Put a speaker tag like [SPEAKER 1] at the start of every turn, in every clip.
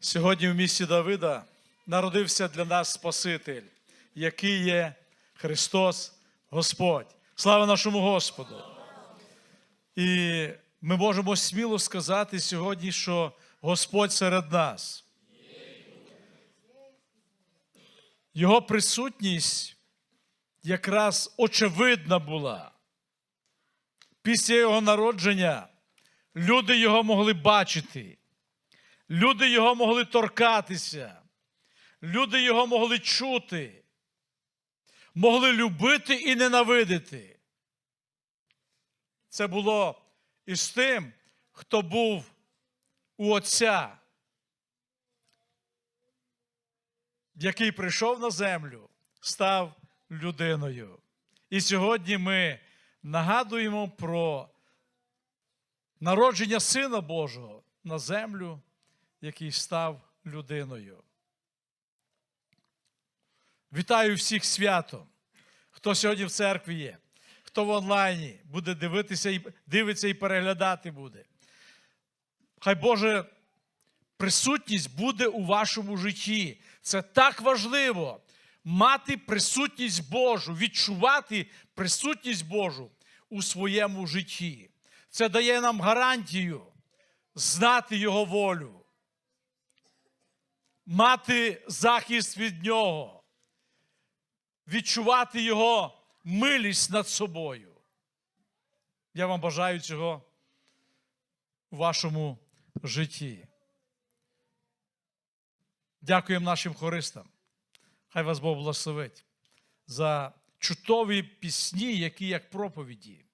[SPEAKER 1] Сьогодні в місті Давида народився для нас Спаситель, який є Христос Господь. Слава нашому Господу! І ми можемо сміло сказати сьогодні, що Господь серед нас. Його присутність якраз очевидна була. Після його народження люди його могли бачити. Люди його могли торкатися, люди його могли чути, могли любити і ненавидити. Це було із тим, хто був у Отця, який прийшов на землю, став людиною. І сьогодні ми нагадуємо про народження Сина Божого на землю який став людиною. Вітаю всіх святом, хто сьогодні в церкві є, хто в онлайні буде дивитися і дивиться і переглядати буде. Хай Боже присутність буде у вашому житті. Це так важливо мати присутність Божу, відчувати присутність Божу у своєму житті. Це дає нам гарантію знати Його волю мати захист від нього, відчувати Його милість над собою. Я вам бажаю цього у вашому житті. Дякуємо нашим хористам. Хай вас Бог благословить за чутові пісні, які як проповіді.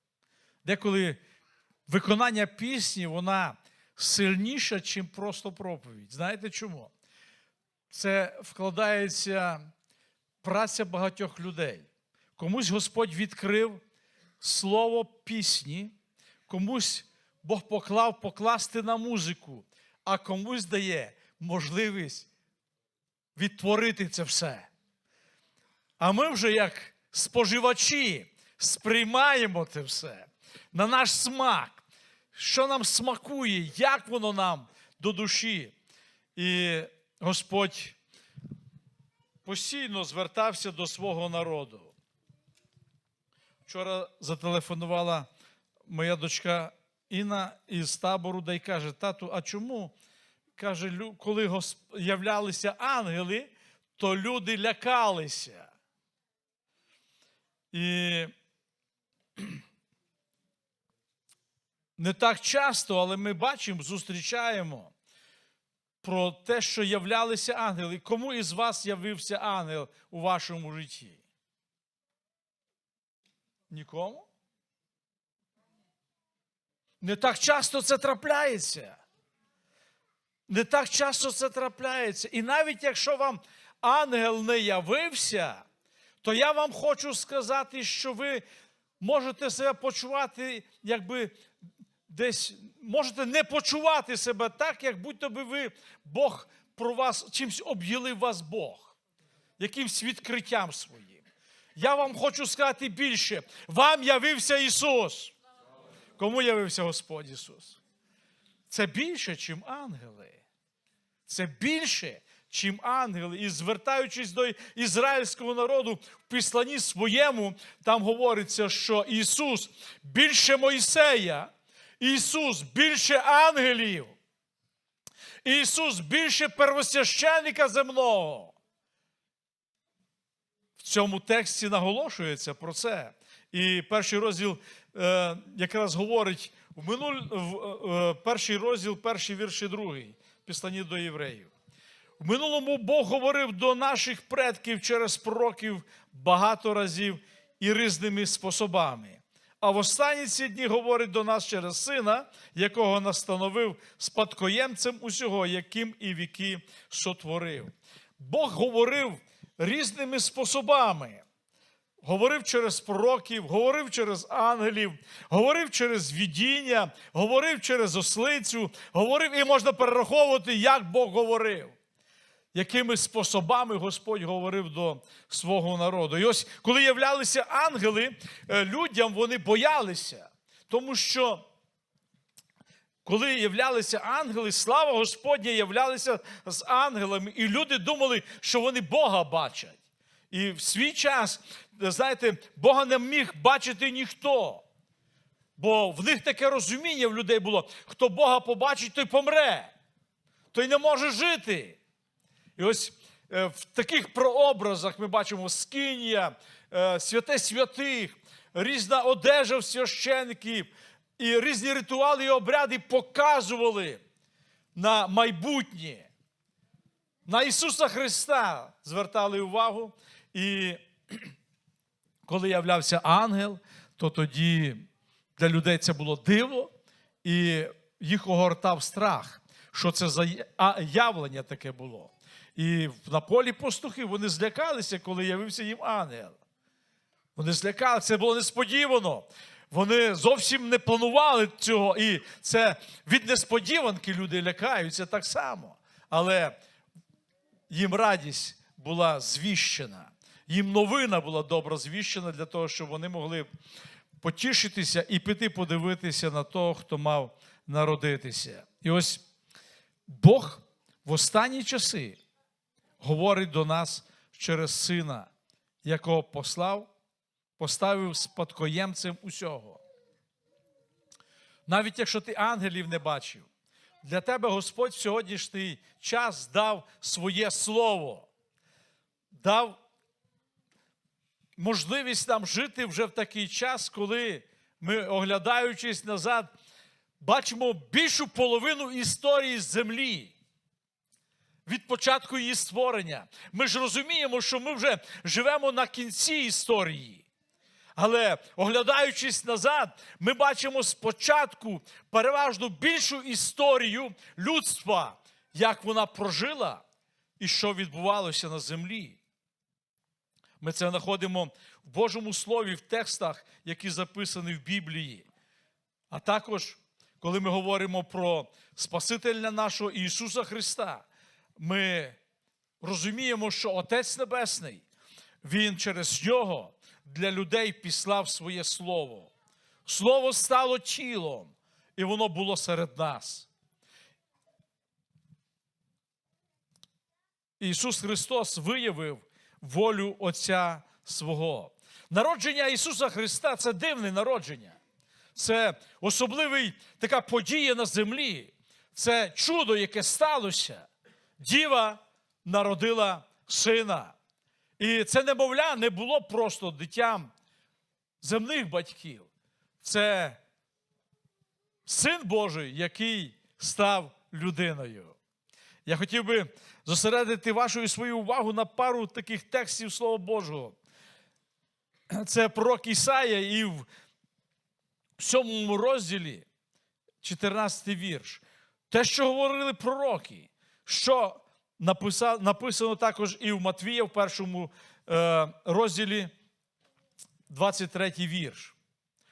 [SPEAKER 1] Деколи виконання пісні, вона сильніша, ніж просто проповідь. Знаєте чому? Це вкладається праця багатьох людей. Комусь Господь відкрив слово пісні, комусь Бог поклав покласти на музику, а комусь дає можливість відтворити це все. А ми вже, як споживачі, сприймаємо це все на наш смак, що нам смакує, як воно нам до душі. І Господь постійно звертався до свого народу. Вчора зателефонувала моя дочка Інна із табору, да й каже: Тату, а чому? Каже, коли являлися ангели, то люди лякалися. І не так часто, але ми бачимо, зустрічаємо про те, що являлися ангели. Кому із вас явився ангел у вашому житті? Нікому? Не так часто це трапляється. Не так часто це трапляється. І навіть якщо вам ангел не явився, то я вам хочу сказати, що ви можете себе почувати, якби десь можете не почувати себе так, як будь-то би ви Бог про вас чимось об'їлив вас Бог, якимсь відкриттям своїм. Я вам хочу сказати більше. Вам явився Ісус. Кому явився Господь Ісус? Це більше, ніж ангели. Це більше, чим ангели. І звертаючись до ізраїльського народу в післанні своєму, там говориться, що Ісус більше Мойсея, Ісус більше ангелів. Ісус більше первосвященника земного. В цьому тексті наголошується про це. І перший розділ е, якраз говорить в минуль, в, е, перший розділ, перший вірш і другий, післані до євреїв. В минулому Бог говорив до наших предків через пророків багато разів і різними способами. А в останні ці дні говорить до нас через сина, якого настановив спадкоємцем усього, яким і віки сотворив. Бог говорив різними способами. Говорив через пророків, говорив через ангелів, говорив через видіння, говорив через ослицю, говорив і можна перераховувати, як Бог говорив якими способами Господь говорив до свого народу. І ось, коли являлися ангели, е, людям вони боялися, тому що коли являлися ангели, слава Господня являлися з ангелами, і люди думали, що вони Бога бачать. І в свій час, знаєте, Бога не міг бачити ніхто. Бо в них таке розуміння в людей було: хто Бога побачить, той помре, той не може жити. І ось е, в таких прообразах ми бачимо скинія, е, святе святих, різна одежа в священників, і різні ритуали і обряди показували на майбутнє. На Ісуса Христа звертали увагу. І коли являвся ангел, то тоді для людей це було диво, і їх огортав страх, що це за явлення таке було. І на полі пастухи вони злякалися, коли явився їм ангел. Вони злякалися, це було несподівано. Вони зовсім не планували цього. І це від несподіванки люди лякаються так само. Але їм радість була звіщена, їм новина була добре звіщена для того, щоб вони могли потішитися і піти подивитися на того, хто мав народитися. І ось Бог в останні часи говорить до нас через сина, якого послав, поставив спадкоємцем усього. Навіть якщо ти ангелів не бачив, для тебе Господь в сьогоднішній час дав своє слово, дав можливість нам жити вже в такий час, коли ми, оглядаючись назад, бачимо більшу половину історії землі. Від початку її створення. Ми ж розуміємо, що ми вже живемо на кінці історії. Але оглядаючись назад, ми бачимо спочатку переважно більшу історію людства, як вона прожила і що відбувалося на землі. Ми це знаходимо в Божому Слові, в текстах, які записані в Біблії. А також, коли ми говоримо про Спасителя нашого Ісуса Христа, ми розуміємо, що Отець Небесний, Він через нього для людей післав своє Слово. Слово стало тілом, і воно було серед нас. Ісус Христос виявив волю Отця свого. Народження Ісуса Христа це дивне народження. Це особливий така подія на землі. Це чудо, яке сталося. Діва народила сина. І це немовля не було просто дитям земних батьків. Це син Божий, який став людиною. Я хотів би зосередити вашу і свою увагу на пару таких текстів Слова Божого. Це пророк Ісая і в сьомому розділі, 14 вірш. Те, що говорили пророки, що написано, також і в Матвія в першому е, розділі, 23 вірш.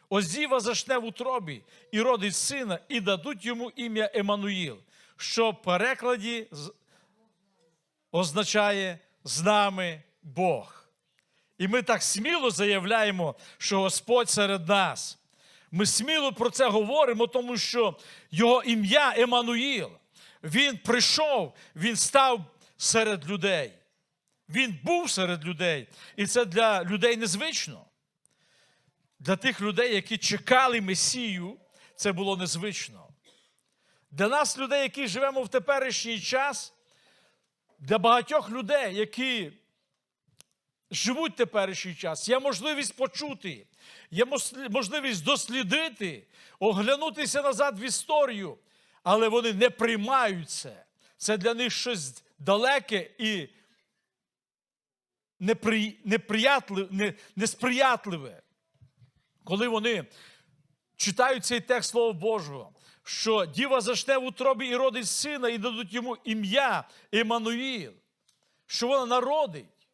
[SPEAKER 1] Ось діва зашне в утробі і родить сина, і дадуть йому ім'я Еммануїл, що в перекладі означає з нами Бог. І ми так сміло заявляємо, що Господь серед нас. Ми сміло про це говоримо, тому що Його ім'я Еммануїл. Він прийшов, він став серед людей. Він був серед людей. І це для людей незвично. Для тих людей, які чекали Месію, це було незвично. Для нас, людей, які живемо в теперішній час, для багатьох людей, які живуть в теперішній час, є можливість почути, є можливість дослідити, оглянутися назад в історію, але вони не приймають це. Це для них щось далеке і неприятливе, несприятливе. Коли вони читають цей текст Слова Божого, що діва зашне в утробі і родить сина, і дадуть йому ім'я Еммануїл, що вона народить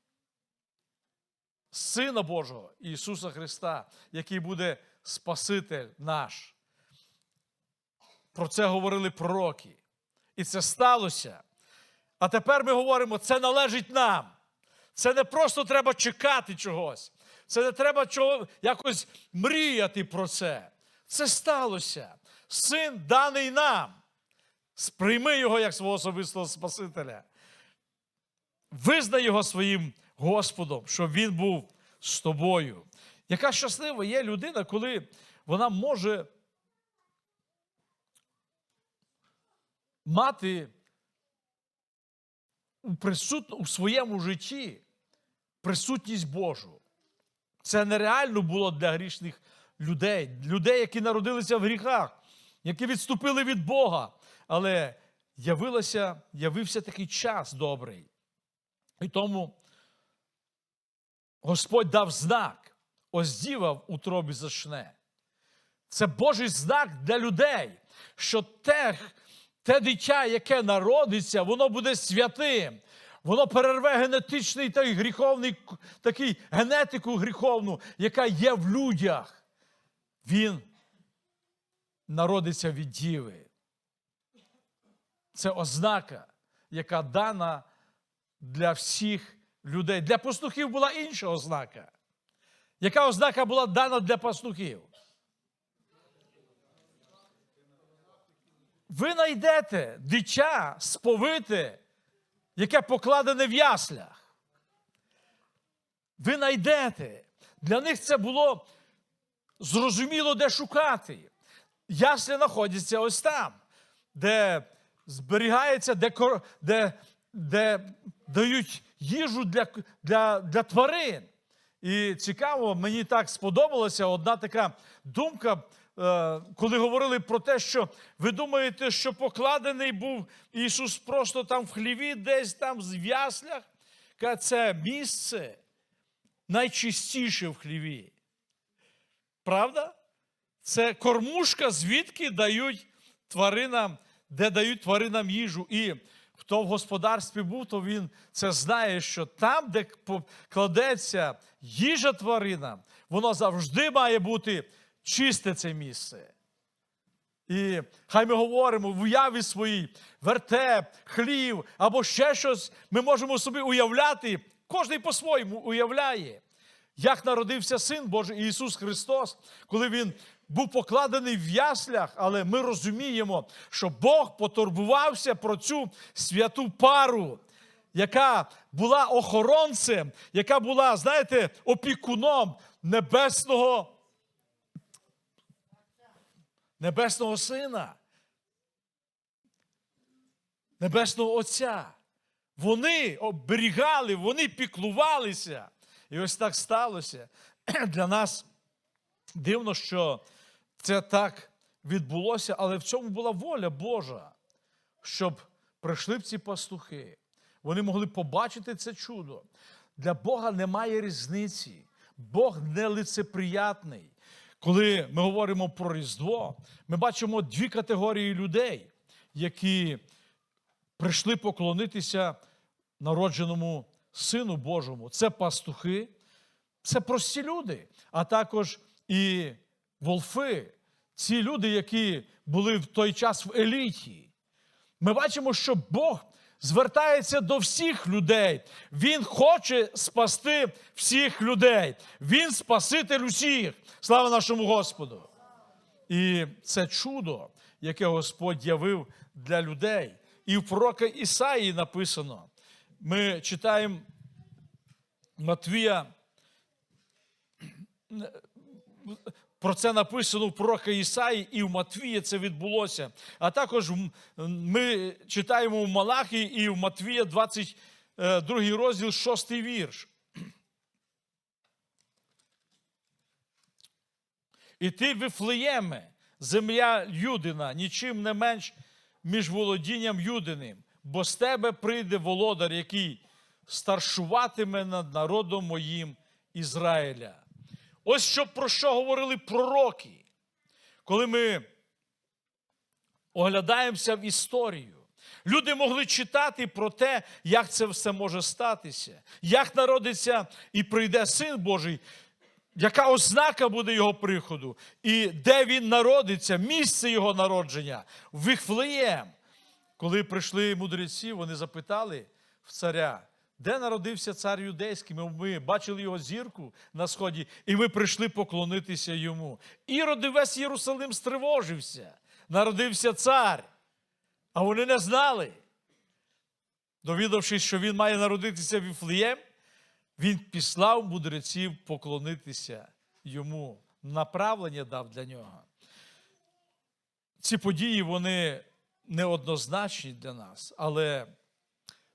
[SPEAKER 1] Сина Божого Ісуса Христа, який буде Спаситель наш. Про це говорили пророки. І це сталося. А тепер ми говоримо, це належить нам. Це не просто треба чекати чогось. Це не треба чого, якось мріяти про це. Це сталося. син даний нам. Сприйми його як свого особистого Спасителя. Визнай його своїм Господом, щоб він був з тобою. Яка щаслива є людина, коли вона може мати у, присут... у своєму житті присутність Божу. Це нереально було для грішних людей, людей, які народилися в гріхах, які відступили від Бога. Але явилося, явився такий час добрий. І тому Господь дав знак, ось діва в утробі зачне. Це Божий знак для людей, що те, те дитя, яке народиться, воно буде святим. Воно перерве генетичний той гріховний, такий генетику гріховну, яка є в людях. Він народиться від діви. Це ознака, яка дана для всіх людей. Для пастухів була інша ознака. Яка ознака була дана для пастухів? Ви знайдете дитя сповите, яке покладене в яслях. Ви знайдете. Для них це було зрозуміло, де шукати. Ясли знаходяться ось там, де зберігається, де, де, де дають їжу для, для, для тварин. І цікаво, мені так сподобалася одна така думка, коли говорили про те, що ви думаєте, що покладений був Ісус просто там в хліві, десь там в яслях. Це місце найчистіше в хліві. Правда? Це кормушка, звідки дають тваринам, де дають тваринам їжу. І хто в господарстві був, то він це знає, що там, де кладеться їжа тваринам, воно завжди має бути чисте це місце. І хай ми говоримо в уяві своїй вертеп, хлів або ще щось, ми можемо собі уявляти, кожен по-своєму уявляє, як народився Син Божий Ісус Христос, коли Він був покладений в яслях, але ми розуміємо, що Бог потурбувався про цю святу пару, яка була охоронцем, яка була, знаєте, опікуном небесного Небесного Сина, Небесного Отця. Вони оберігали, вони піклувалися. І ось так сталося. Для нас дивно, що це так відбулося, але в цьому була воля Божа, щоб прийшли б ці пастухи. Вони могли побачити це чудо. Для Бога немає різниці. Бог нелицеприятний. Коли ми говоримо про Різдво, ми бачимо дві категорії людей, які прийшли поклонитися народженому Сину Божому. Це пастухи, це прості люди, а також і волфи, ці люди, які були в той час в еліті. Ми бачимо, що Бог звертається до всіх людей. Він хоче спасти всіх людей. Він спаситель усіх. Слава нашому Господу! І це чудо, яке Господь явив для людей. І в пророка Ісаї написано. Ми читаємо Матвія. Про це написано в пророка Ісаї, і в Матвія це відбулося. А також ми читаємо в Малахії і в Матвія 22 розділ, 6 вірш. І ти, Вифлеєме, земля Юдина, нічим не менш між володінням Юдиним, бо з тебе прийде володар, який старшуватиме над народом моїм Ізраїля. Ось що про що говорили пророки, коли ми оглядаємося в історію. Люди могли читати про те, як це все може статися, як народиться і прийде Син Божий, яка ознака буде його приходу, і де він народиться, місце його народження, в Віфлеєм. Коли прийшли мудреці, вони запитали в царя, де народився цар юдейський? Ми, бачили його зірку на сході, і ми прийшли поклонитися йому. Ірод весь Єрусалим стривожився. народився цар. А вони не знали. Довідавшись, що він має народитися Віфлеєм, він післав мудреців поклонитися йому. Направлення дав для нього. Ці події вони неоднозначні для нас, але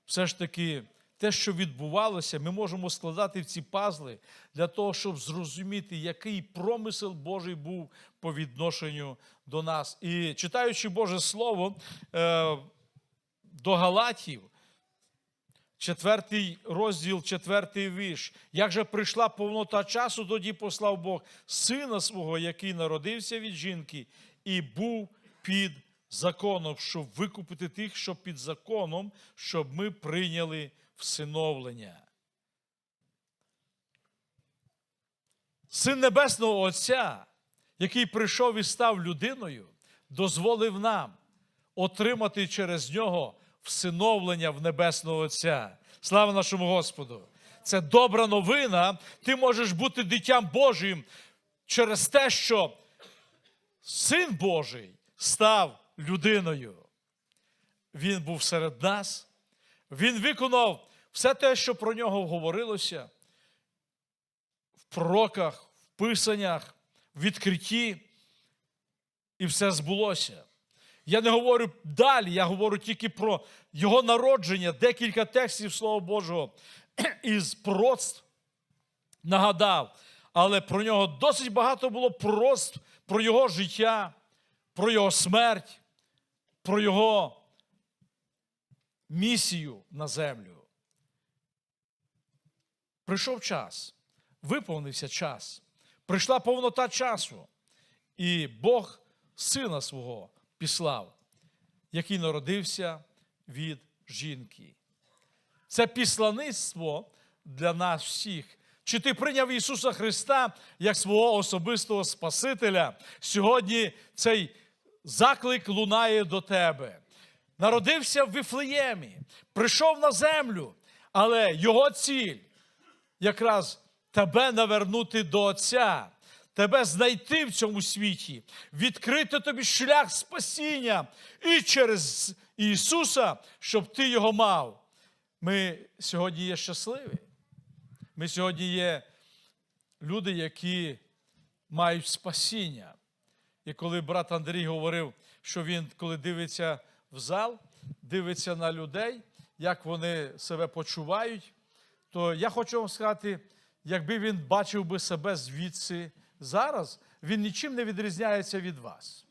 [SPEAKER 1] все ж таки те, що відбувалося, ми можемо складати в ці пазли для того, щоб зрозуміти, який промисел Божий був по відношенню до нас. І читаючи Боже Слово е, до Галатів, четвертий розділ, четвертий вірш. Як же прийшла повнота часу, тоді послав Бог сина свого, який народився від жінки, і був під законом, щоб викупити тих, що під законом, щоб ми прийняли всиновлення. Син Небесного Отця, який прийшов і став людиною, дозволив нам отримати через нього всиновлення в Небесного Отця. Слава нашому Господу! Це добра новина. Ти можеш бути дитям Божим через те, що Син Божий став людиною. Він був серед нас. Він виконав все те, що про нього говорилося в пророках, в писаннях, в відкритті, і все збулося. Я не говорю далі, я говорю тільки про його народження, декілька текстів Слова Божого із пророцтв нагадав. Але про нього досить багато було пророцтв про його життя, про його смерть, про його місію на землю. Прийшов час, виповнився час, прийшла повнота часу, і Бог сина свого післав, який народився від жінки. Це післаництво для нас всіх. Чи ти прийняв Ісуса Христа як свого особистого Спасителя? Сьогодні цей заклик лунає до тебе. Народився в Вифлеємі, прийшов на землю, але його ціль якраз тебе навернути до Отця, тебе знайти в цьому світі, відкрити тобі шлях спасіння і через Ісуса, щоб ти його мав. Ми сьогодні є щасливі. Ми сьогодні є люди, які мають спасіння. І коли брат Андрій говорив, що він, коли дивиться в зал, дивиться на людей, як вони себе почувають, то я хочу вам сказати, якби він бачив би себе звідси зараз, він нічим не відрізняється від вас.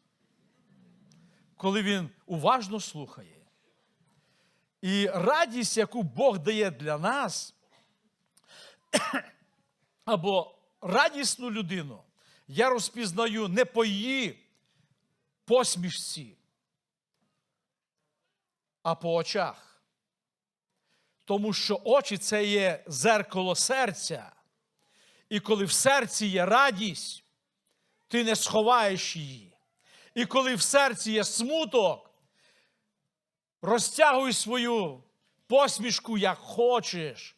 [SPEAKER 1] Коли він уважно слухає. І радість, яку Бог дає для нас, або радісну людину, я розпізнаю не по її посмішці, а по очах. Тому що очі це є зеркало серця. І коли в серці є радість, ти не сховаєш її. І коли в серці є смуток, розтягуй свою посмішку, як хочеш,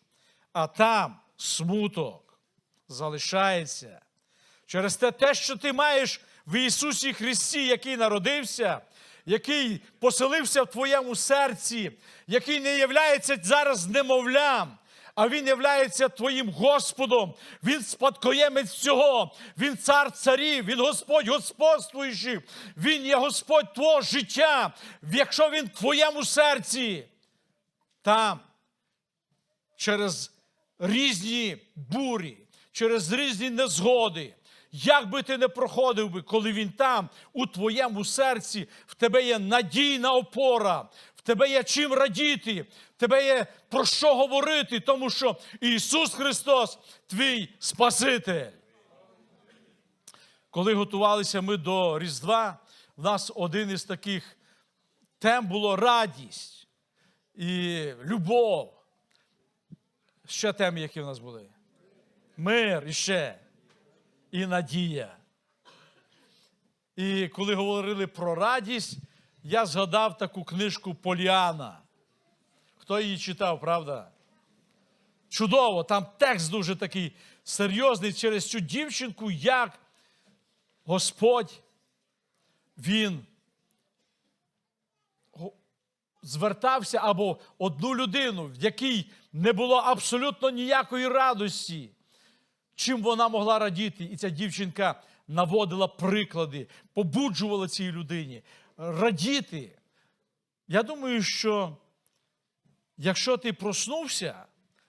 [SPEAKER 1] а там смуток залишається. Через те, те, що ти маєш в Ісусі Христі, який народився, який поселився в твоєму серці, який не являється зараз немовлям, а Він являється твоїм Господом, Він спадкоємець всього, Він цар царів, Він Господь господствуючий, Він є Господь твого життя, якщо Він в твоєму серці, там через різні бурі, через різні незгоди. Як би ти не проходив би, коли він там, у твоєму серці, в тебе є надійна опора, в тебе є чим радіти, в тебе є про що говорити, тому що Ісус Христос твій Спаситель. Коли готувалися ми до Різдва, в нас один із таких тем було радість і любов. Ще теми, які в нас були? Мир іще. І надія. І коли говорили про радість, я згадав таку книжку Поліана. Хто її читав, правда? Чудово, там текст дуже такий серйозний через цю дівчинку, як Господь, Він звертався або одну людину, в якій не було абсолютно ніякої радості, чим вона могла радіти. І ця дівчинка наводила приклади, побуджувала цій людині радіти. Я думаю, що якщо ти проснувся,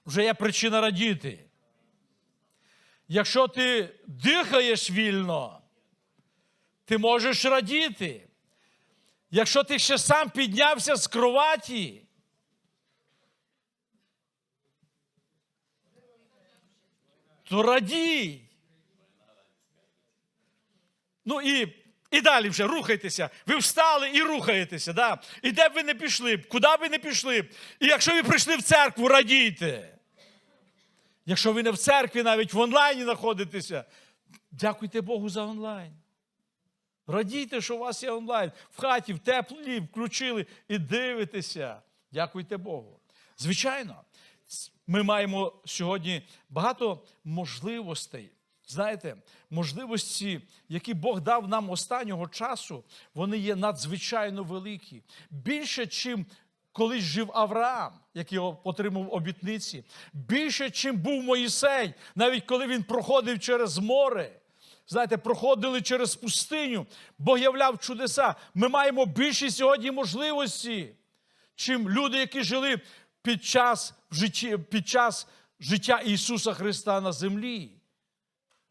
[SPEAKER 1] вже є причина радіти. Якщо ти дихаєш вільно, ти можеш радіти. Якщо ти ще сам піднявся з кроваті, то радій. Ну і, і далі вже рухайтеся. Ви встали і рухаєтеся. Да? І де б ви не пішли, куди б ви не пішли. І якщо ви прийшли в церкву, радійте. Якщо ви не в церкві, навіть в онлайні знаходитеся, дякуйте Богу за онлайн. Радійте, що у вас є онлайн. В хаті, в теплі, включили і дивитеся. Дякуйте Богу. Звичайно, ми маємо сьогодні багато можливостей. Знаєте, можливості, які Бог дав нам останнього часу, вони є надзвичайно великі. Більше, чим колись жив Авраам, який отримав обітниці, більше, чим був Моїсей, навіть коли він проходив через море. Знаєте, проходили через пустиню, Бог являв чудеса. Ми маємо більші сьогодні можливості, чим люди, які жили під час, під час життя Ісуса Христа на землі.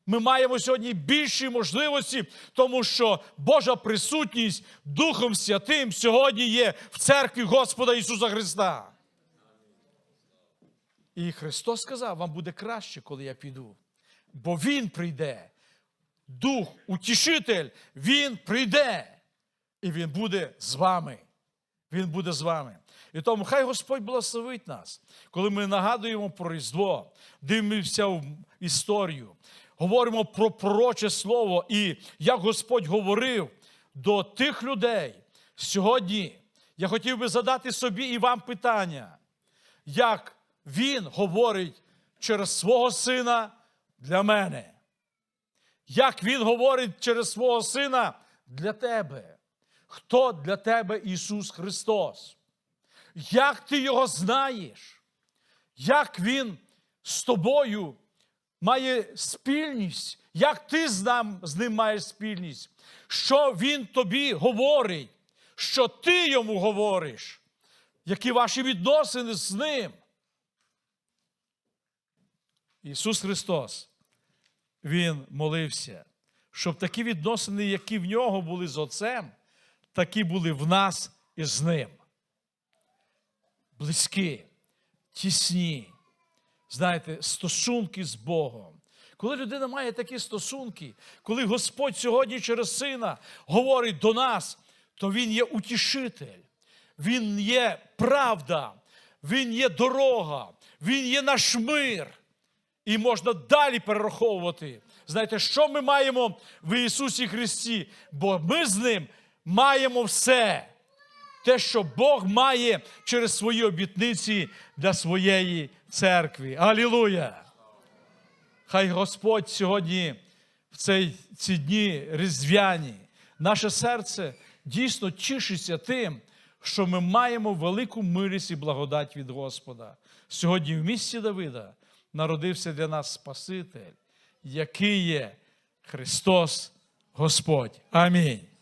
[SPEAKER 1] Ми маємо сьогодні більші можливості, тому що Божа присутність Духом Святим сьогодні є в церкві Господа Ісуса Христа. І Христос сказав: вам буде краще, коли я піду. Бо Він прийде. Дух, утішитель, Він прийде. І Він буде з вами. Він буде з вами. І тому хай Господь благословить нас, коли ми нагадуємо про Різдво, дивимося в історію, говоримо про пророче слово і як Господь говорив до тих людей. Сьогодні я хотів би задати собі і вам питання, як Він говорить через свого сина для мене. Як Він говорить через свого сина для тебе? Хто для тебе Ісус Христос? Як ти Його знаєш? Як Він з тобою має спільність? Як ти з, нам, з ним маєш спільність? Що Він тобі говорить? Що ти йому говориш? Які ваші відносини з ним? Ісус Христос, Він молився, щоб такі відносини, які в нього були з Отцем, такі були в нас і з ним. Близькі, тісні, знаєте, стосунки з Богом. Коли людина має такі стосунки, коли Господь сьогодні через Сина говорить до нас, то Він є утішитель, Він є правда, Він є дорога, Він є наш мир. І можна далі перераховувати. Знаєте, що ми маємо в Ісусі Христі? Бо ми з Ним маємо все. Те, що Бог має через свої обітниці для своєї церкви. Алілуя! Хай Господь сьогодні, в цей, ці дні різдвяні, наше серце дійсно тішиться тим, що ми маємо велику милість і благодать від Господа. Сьогодні в місті Давида народився для нас Спаситель, який є Христос Господь. Амінь.